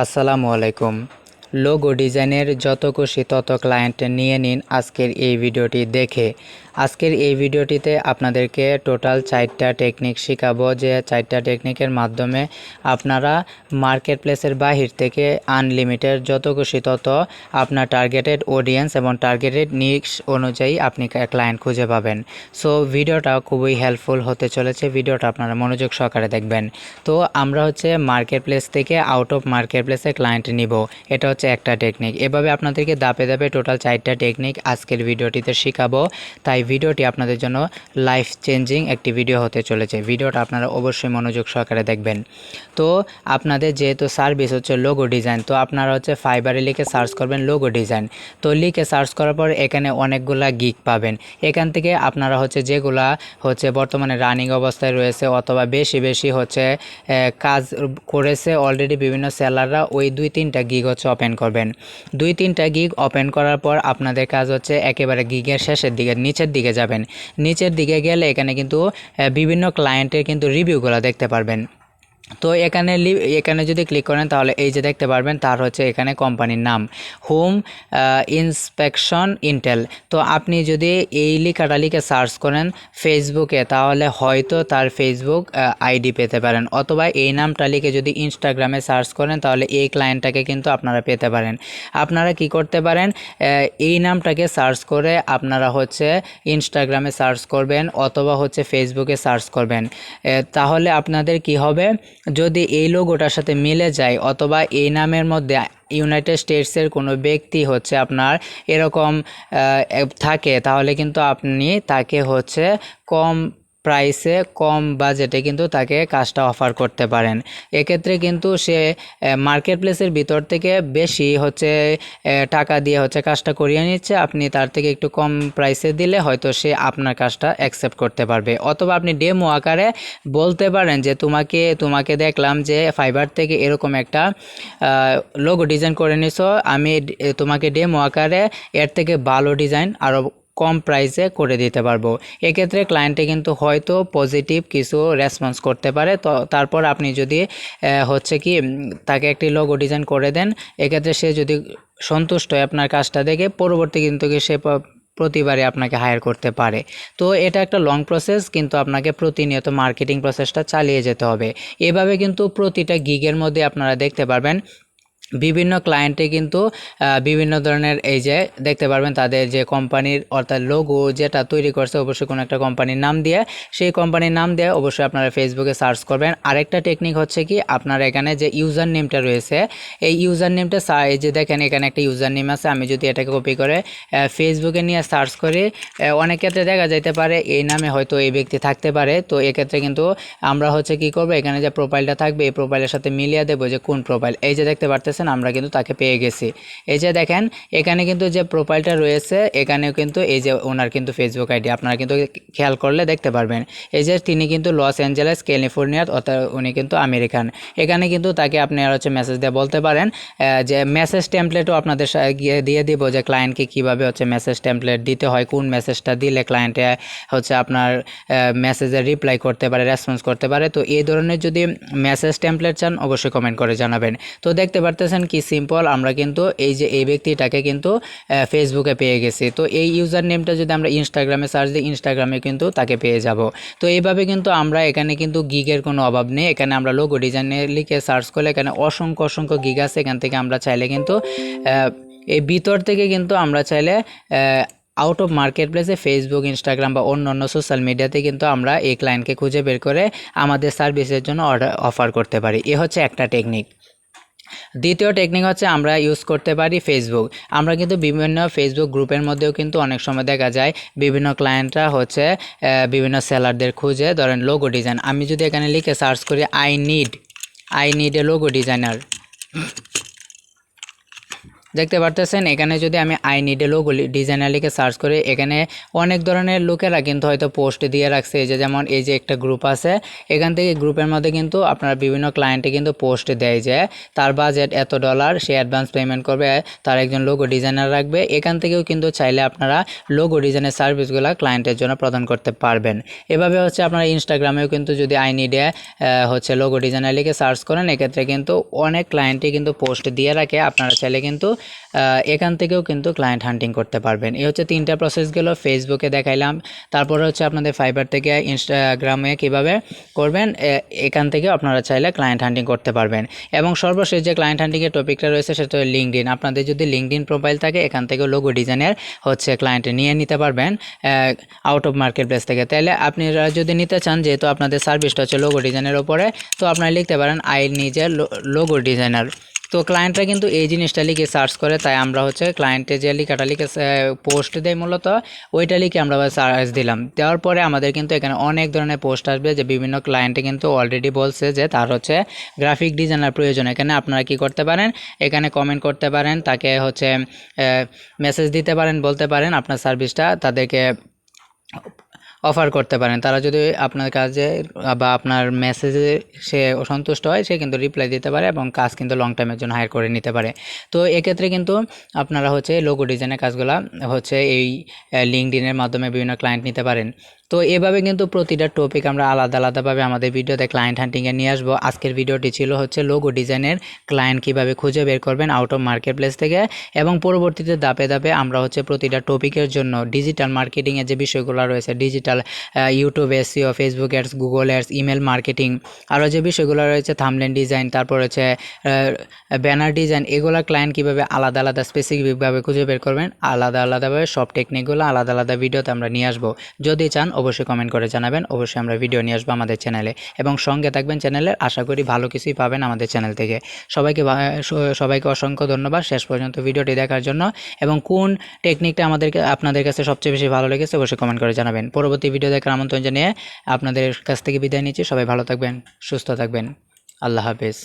আসসালামু আলাইকুম। লোগো ডিজাইনের যত খুশি তত ক্লায়েন্ট নিয়ে নিন আজকের এই ভিডিওটি দেখে। আজকের এই ভিডিওটিতে আপনাদেরকে টোটাল চারটা টেকনিক শেখাবো যে চারটা টেকনিকের মাধ্যমে আপনারা মার্কেট প্লেসের বাহির থেকে আনলিমিটেড যত খুশি তত আপনার টার্গেটেড অডিয়েন্স এবং টার্গেটেড নিক্স অনুযায়ী আপনি ক্লায়েন্ট খুঁজে পাবেন। সো, ভিডিওটা খুবই হেল্পফুল হতে চলেছে। ভিডিওটা আপনারা মনোযোগ সহকারে দেখবেন। তো, আমরা হচ্ছে মার্কেট প্লেস থেকে আউট অফ মার্কেট প্লেসে ক্লায়েন্ট নিব। এটা হচ্ছে একটা টেকনিক। এভাবে আপনাদেরকে দাপে দাপে টোটাল চারটা টেকনিক আজকের ভিডিওটিতে শেখাবো। তাই ভিডিওটি আপনাদের জন্য লাইফ চেঞ্জিং একটি ভিডিও হতে চলেছে। ভিডিওটা আপনারা অবশ্যই মনোযোগ সহকারে দেখবেন। তো আপনাদের যেহেতু সার্ভিস হচ্ছে লোগো ডিজাইন তো আপনারা হচ্ছে ফাইবারে লিখে সার্চ করবেন লোগো ডিজাইন তো লিখে সার্চ করার পর এখানে অনেকগুলা গিক পাবেন। এখান থেকে আপনারা হচ্ছে যেগুলা হচ্ছে বর্তমানে রানিং অবস্থায় রয়েছে অথবা বেশি বেশি হচ্ছে কাজ করেছে অলরেডি বিভিন্ন সেলাররা ওই দুই তিনটা গিগ হচ্ছে ওপেন করবেন। দুই তিনটা গিগ ওপেন করার পর আপনাদের কাজ হচ্ছে একেবারে গিগের শেষের দিকে, নিচের দিকে যাবেন। নিচের দিকে গেলে এখানে কিন্তু বিভিন্ন ক্লায়েন্টের কিন্তু রিভিউগুলো দেখতে পারবেন। তো এখানে লি- এখানে যদি ক্লিক করেন তাহলে এই যে দেখতে পারবেন, তার হচ্ছে এখানে কোম্পানির নাম হোম ইন্সপেকশন ইন্টেল তো আপনি যদি এই লিখাটা লিখে সার্চ করেন ফেসবুকে তাহলে হয়তো তার ফেসবুক আইডি পেতে পারেন। অথবা এই নামটা লিখে যদি ইনস্টাগ্রামে সার্চ করেন, তাহলে এই ক্লায়েন্টটাকে কিন্তু আপনারা পেতে পারেন। আপনারা কি করতে পারেন এই নামটাকে সার্চ করে আপনারা হচ্ছে ইনস্টাগ্রামে সার্চ করবেন, অথবা হচ্ছে ফেসবুকে সার্চ করবেন। তাহলে আপনাদের কি হবে যদি এই লোগোটার সাথে মিলে যায় অথবা এই নামের মধ্যে ইউনাইটেড স্টেটসের কোনো ব্যক্তি হচ্ছে আপনার এরকম থাকে, তাহলে কিন্তু আপনি তাকে হচ্ছে কম প্রাইসে কম বাজেটে কিন্তু তাকে কাজটা অফার করতে পারেন। এক্ষেত্রে কিন্তু সে মার্কেট প্লেসের ভিতর থেকে বেশি হচ্ছে টাকা দিয়ে হচ্ছে কাজটা করিয়ে নিচ্ছে। আপনি তার থেকে একটু কম প্রাইসে দিলে হয়তো সে আপনার কাজটা অ্যাকসেপ্ট করতে পারবে। অথবা আপনি ডেমো আকারে বলতে পারেন যে, তোমাকে তোমাকে দেখলাম যে ফাইবার থেকে এরকম একটা লোগো ডিজাইন করে নিছো। আমি তোমাকে ডেমো আকারে এর থেকে ভালো ডিজাইন আরও কম প্রাইসে করে দিতে পারব। এক্ষেত্রে ক্লায়েন্টে কিন্তু হয়তো পজিটিভ কিছু রেসপন্স করতে পারে। তো তারপর আপনি যদি হচ্ছে কি তাকে একটি লোগো ডিজাইন করে দেন, এক্ষেত্রে সে যদি সন্তুষ্ট হয় আপনার কাজটা দেখে, পরবর্তী কিন্তু কি সে প্রতিবারে আপনাকে হায়ার করতে পারে। তো এটা একটা লং প্রসেস কিন্তু আপনাকে প্রতিনিয়ত মার্কেটিং প্রসেসটা চালিয়ে যেতে হবে। এভাবে কিন্তু প্রতিটা গিগের মধ্যে আপনারা দেখতে পারবেন বিভিন্ন ক্লায়েন্টে কিন্তু বিভিন্ন ধরনের এই যে দেখতে পারবেন তাদের যে কোম্পানির অর্থাৎ লোগো যেটা তৈরি করছে, অবশ্যই কোনো একটা কোম্পানির নাম দিয়ে, সেই কোম্পানির নাম দিয়ে অবশ্যই আপনারা ফেসবুকে সার্চ করবেন। আরেকটা টেকনিক হচ্ছে কি, আপনার এখানে যে ইউজার নেমটা রয়েছে, এই ইউজার নেমটা এই যে দেখেন এখানে একটা ইউজার নেম আছে, আমি যদি এটাকে কপি করে ফেসবুকে নিয়ে সার্চ করি অনেক ক্ষেত্রে দেখা যাইতে পারে এই নামে হয়তো এই ব্যক্তি থাকতে পারে। তো এক্ষেত্রে কিন্তু আমরা হচ্ছে কি করব, এখানে যে প্রোফাইলটা থাকবে, এই প্রোফাইলের সাথে মিলিয়ে দেবো যে কোন প্রোফাইল এই যে দেখতে পারতেছেন আমরা কিন্তু তাকে পেয়ে গেছি। এই যে দেখেন, এখানে কিন্তু যে প্রোফাইলটা রয়েছে, এখানেও কিন্তু এই যে ওনার কিন্তু ফেসবুক আইডি আপনারা কিন্তু খেয়াল করলে দেখতে পারবেন। এই যে তিনি কিন্তু লস অ্যাঞ্জেলেস ক্যালিফোর্নিয়ার অর্থাৎ উনি কিন্তু আমেরিকান। এখানে কিন্তু তাকে আপনি আর হচ্ছে মেসেজ দিয়ে বলতে পারেন যে মেসেজ টেমপ্লেটও আপনাদের গিয়ে দিয়ে দিব যে ক্লায়েন্টকে কীভাবে হচ্ছে মেসেজ টেমপ্লেট দিতে হয়, কোন মেসেজটা দিলে ক্লায়েন্টে হচ্ছে আপনার মেসেজের রিপ্লাই করতে পারে রেসপন্স করতে পারে। তো এই ধরনের যদি মেসেজ টেমপ্লেট চান, অবশ্যই কমেন্ট করে জানাবেন। তো দেখতে পারতেছেন কি সিম্পল আমরা কিন্তু এই যে এই ব্যক্তিটাকে কিন্তু ফেসবুকে পেয়ে গেছি। তো এই ইউজার নেমটা যদি আমরা ইনস্টাগ্রামে সার্চ দিই ইনস্টাগ্রামে কিন্তু তাকে পেয়ে যাব। তো এইভাবে কিন্তু আমরা এখানে কিন্তু গিগের কোনো অভাব নেই। এখানে আমরা লোগো ডিজাইনে লিখে সার্চ করলে এখানে অসংখ্য অসংখ্য গিগ আছে। এখান থেকে আমরা চাইলে কিন্তু এই ভিতর থেকে কিন্তু আমরা চাইলে আউট অফ মার্কেট প্লেসে ফেসবুক ইনস্টাগ্রাম বা অন্য অন্য সোশ্যাল মিডিয়াতে কিন্তু আমরা এই ক্লায়েন্টকে খুঁজে বের করে আমাদের সার্ভিসের জন্য অর্ডার অফার করতে পারি। এ হচ্ছে একটা টেকনিক দ্বিতীয় টেকনিক হচ্ছে আমরা ইউজ করতে পারি ফেসবুক আমরা কিন্তু বিভিন্ন ফেসবুক গ্রুপের মধ্যেও কিন্তু অনেক সময় দেখা যায় বিভিন্ন ক্লায়েন্টরা হচ্ছে বিভিন্ন সেলারদের খুঁজে। ধরেন লোগো ডিজাইন আমি যদি এখানে লিখে সার্চ করি I need I need a logo designer দেখতে পারতেছেন, এখানে যদি আমি আই নিডে লোগো ডিজাইনার লিখে সার্চ করি, এখানে অনেক ধরনের লোকেরা কিন্তু হয়তো পোস্ট দিয়ে রাখছে, এই যে যেমন এই যে একটা গ্রুপ আছে, এখান থেকে গ্রুপের মধ্যে কিন্তু আপনার বিভিন্ন ক্লায়েন্টে কিন্তু পোস্ট দেয় যে, তার বাজেট এত ডলার সে অ্যাডভান্স পেমেন্ট করবে, তার একজন লোগো ডিজাইনার রাখবে, এখান থেকেও কিন্তু চাইলে আপনারা লোগো ডিজাইনের সার্ভিসগুলো ক্লায়েন্টের জন্য প্রদান করতে পারবেন। এভাবে হচ্ছে আপনারা ইনস্টাগ্রামেও কিন্তু যদি আই নিডে হচ্ছে লোগো ডিজাইনার লিখে সার্চ করেন, এক্ষেত্রে কিন্তু অনেক ক্লায়েন্টই কিন্তু পোস্ট দিয়ে রাখে, আপনারা চাইলে কিন্তু এখান থেকেও কিন্তু ক্লায়েন্ট হান্টিং করতে পারবেন। এই হচ্ছে তিনটা প্রসেস গেল ফেসবুকে দেখাইলাম, তারপরে হচ্ছে আপনাদের ফাইবার থেকে ইনস্টাগ্রামে কীভাবে করবেন এখান থেকে আপনারা চাইলে ক্লায়েন্ট হান্টিং করতে পারবেন। এবং সর্বশেষ যে ক্লায়েন্ট হান্টিংয়ের টপিকটা রয়েছে, সেটা হলো লিঙ্কডিন আপনাদের যদি লিঙ্কডিন প্রোফাইল থাকে, এখান থেকেও লোগো ডিজাইনের হচ্ছে ক্লায়েন্ট নিয়ে নিতে পারবেন আউট অফ মার্কেট প্লেস থেকে। তাহলে আপনারা যদি নিতে চান, যেহেতু আপনাদের সার্ভিসটা হচ্ছে লোগো ডিজাইনের ওপরে তো আপনারা লিখতে পারেন আই নিজের লোগো ডিজাইনার তো ক্লায়েন্টরা কিন্তু এই জিনিসটা লিখে সার্চ করে, তাই আমরা হচ্ছে ক্লায়েন্টে যে লেখাটা লিখে পোস্ট দেয় মূলত, ওইটা লিখে আমরা সার্চ দিলাম। দেওয়ার পরে আমাদের কিন্তু এখানে অনেক ধরনের পোস্ট আসবে, যে বিভিন্ন ক্লায়েন্টে কিন্তু অলরেডি বলছে যে তার হচ্ছে গ্রাফিক ডিজাইনার প্রয়োজন। এখানে আপনারা কি করতে পারেন? এখানে কমেন্ট করতে পারেন, তাকে হচ্ছে মেসেজ দিতে পারেন, বলতে পারেন আপনার সার্ভিসটা তাদেরকে অফার করতে পারেন। তারা যদি আপনার কাজে বা আপনার মেসেজে সে অসন্তুষ্ট হয়, সে কিন্তু রিপ্লাই দিতে পারে এবং কাজ কিন্তু লং টাইমের জন্য হায়ার করে নিতে পারে। তো এক্ষেত্রে কিন্তু আপনারা হচ্ছে লোগো ডিজাইনের কাজগুলো হচ্ছে এই লিঙ্কডিনের মাধ্যমে বিভিন্ন ক্লায়েন্ট নিতে পারেন। তো এভাবে কিন্তু প্রতিটা টপিক আমরা আলাদা আলাদাভাবে আমাদের ভিডিওতে ক্লায়েন্ট হান্টিংয়ে নিয়ে আসব। আজকের ভিডিওটি ছিল হচ্ছে লোগো ডিজাইনের ক্লায়েন্ট কীভাবে খুঁজে বের করবেন আউট অফ মার্কেট প্লেস থেকে এবং পরবর্তীতে ধাপে ধাপে আমরা হচ্ছে প্রতিটা টপিকের জন্য ডিজিটাল মার্কেটিংয়ের যে বিষয়গুলো রয়েছে digital YouTube SEO Facebook ads Google ads email marketing আরও যে বিষয়গুলো রয়েছে থামলেন ডিজাইন তারপর হচ্ছে ব্যানার ডিজাইন এগুলো ক্লায়েন্ট কীভাবে আলাদা আলাদা স্পেসিফিকভাবে খুঁজে বের করবেন, আলাদা আলাদাভাবে সব টেকনিকগুলো আলাদা আলাদা ভিডিওতে আমরা নিয়ে আসব। যদি চান অবশ্যই কমেন্ট করে জানাবেন। অবশ্যই আমরা ভিডিও নিয়ে আসব আমাদের চ্যানেলে এবং সঙ্গে থাকবেন চ্যানেলের আশা করি ভালো কিছুই পাবেন আমাদের চ্যানেল থেকে। সবাইকে সবাইকে অসংখ্য ধন্যবাদ শেষ পর্যন্ত ভিডিওটি দেখার জন্য। এবং কোন টেকনিকটা আমাদেরকে আপনাদের কাছে সবচেয়ে বেশি ভালো লেগেছে অবশ্যই কমেন্ট করে জানাবেন। পরবর্তী ভিডিও দেখার আমন্ত্রণ জানিয়ে আপনাদের কাছ থেকে বিদায় নিচ্ছি। সবাই ভালো থাকবেন, সুস্থ থাকবেন। আল্লাহ হাফেজ।